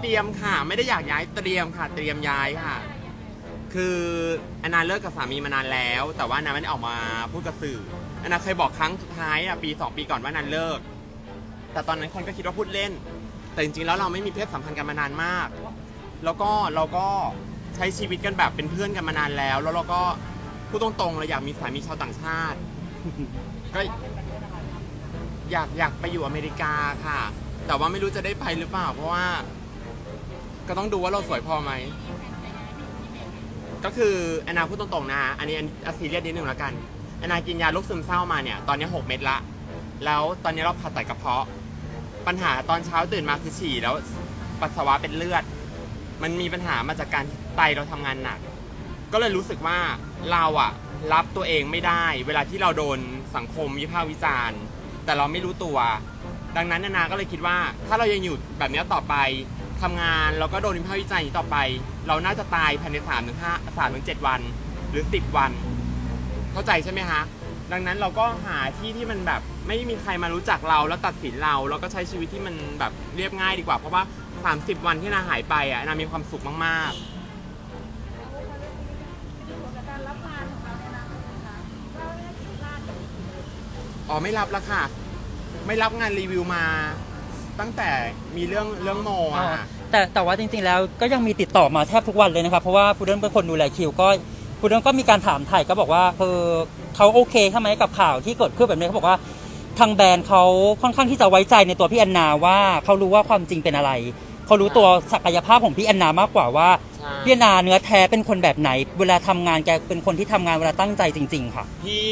เตรียมค่ะ ไม่ได้อยากย้ายเตรียมค่ะ เตรียมย้ายค่ะ คือแอนนาเลิกกับสามีมานานแล้ว แต่ว่าแอนนาไม่ได้ออกมาพูดกับสื่อแอนนาเคยบอกครั้งสุดท้ายอะปีสองปีก่อนว่าแอนนาเลิก แต่ตอนนั้นคนก็คิดว่าพูดเล่น แต่จริงๆแล้วเราไม่มีเพศสัมพันธ์กันมานานมาก แล้วก็เราก็ใช้ชีวิตกันแบบเป็นเพื่อนกันมานานแล้ว แล้วเราก็พูดตรงๆเราอยากมีสามีชาวต่างชาติ ก็อยากอยากไปอยู่อเมริกาค่ะ แต่ว่าไม่รู้จะได้ไปหรือเปล่า เพราะว่า ก็ต้องดูว่าเราสวยพอไหม ก็คือแอนนาพูดตรงๆนะฮะ อันนี้อันอันซีเรียสนิดนึงแล้วกัน แอนนากินยาโรคซึมเศร้ามาเนี่ย ตอนนี้ 6 เม็ดละ แล้วตอนนี้เราผ่าตัดกระเพาะ ปัญหาตอนเช้าตื่นมาคือฉี่แล้วปัสสาวะเป็นเลือด มันมีปัญหามาจากการไตเราทำงานหนัก ก็เลยรู้สึกว่าเราอะรับตัวเองไม่ได้ เวลาที่เราโดนสังคมวิพากษ์วิจารณ์ แต่เราไม่รู้ตัว ดังนั้นนานาก็เลยคิดว่า ถ้าเรายังอยู่แบบนี้ต่อไป ทำงานแล้วก็โดนวิพากษ์วิจารณ์อย่างนี้ต่อไป เราน่าจะตายภายใน3ามถึงห้าสามถึงเจ็ดวัน หรือ10วัน เข้าใจใช่ไหมฮะดังนั้นเราก็หาที่ที่มันแบบไม่มีใครมารู้จักเราแล้วตัดสินเราแล้วก็ใช้ชีวิตที่มันแบบเรียบง่ายดีกว่า เพราะว่า 30 วันที่นาหายไปอะนามีความสุขมากๆ อ๋อไม่รับแล้วค่ะ ไม่รับงานรีวิวมา ตั้งแต่มีเรื่องเรื่องโมอ๋ออะ แต่แต่ว่าจริงๆแล้วก็ยังมีติดต่อมาแทบทุกวันเลยนะครับ เพราะว่าพุดเดิ้ลเป็นคนดูแลคิวก็พุดเดิ้ลก็มีการถามถ่ายก็บอกว่าเออเขาโอเคใช่ไหมกับข่าวที่เกิดขึ้นแบบนี้เขาบอกว่าทางแบรนด์เขาค่อนข้างที่จะไว้ใจในตัวพี่แอนนาว่าเขารู้ว่าความจริงเป็นอะไรเขารู้ตัวศักยภาพของพี่แอนนามากกว่าว่าใช่ พี่แอนนาเนื้อแท้เป็นคนแบบไหน เวลาทำงานแกเป็นคนที่ทำงานเวลาตั้งใจจริง ๆ ค่ะ พี่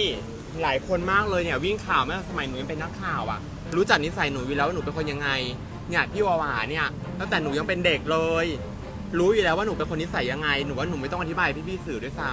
หลายคนมากเลยเนี่ยวิ่งข่าวแมื่สมัยหนูยังเป็นนักข่าวอะรู้จักนิสัยหนูอยู่แล้วว่าหนูเป็นคนยังไงเนี่ยพี่วาวาเนี่ยตั้งแต่หนูยังเป็นเด็กเลย รู้อยู่แล้วว่าหนูเป็นคนนิสัยยังไงหนูว่าหนูไม่ต้องอธิบายพี่พี่ๆสื่อด้วยซ้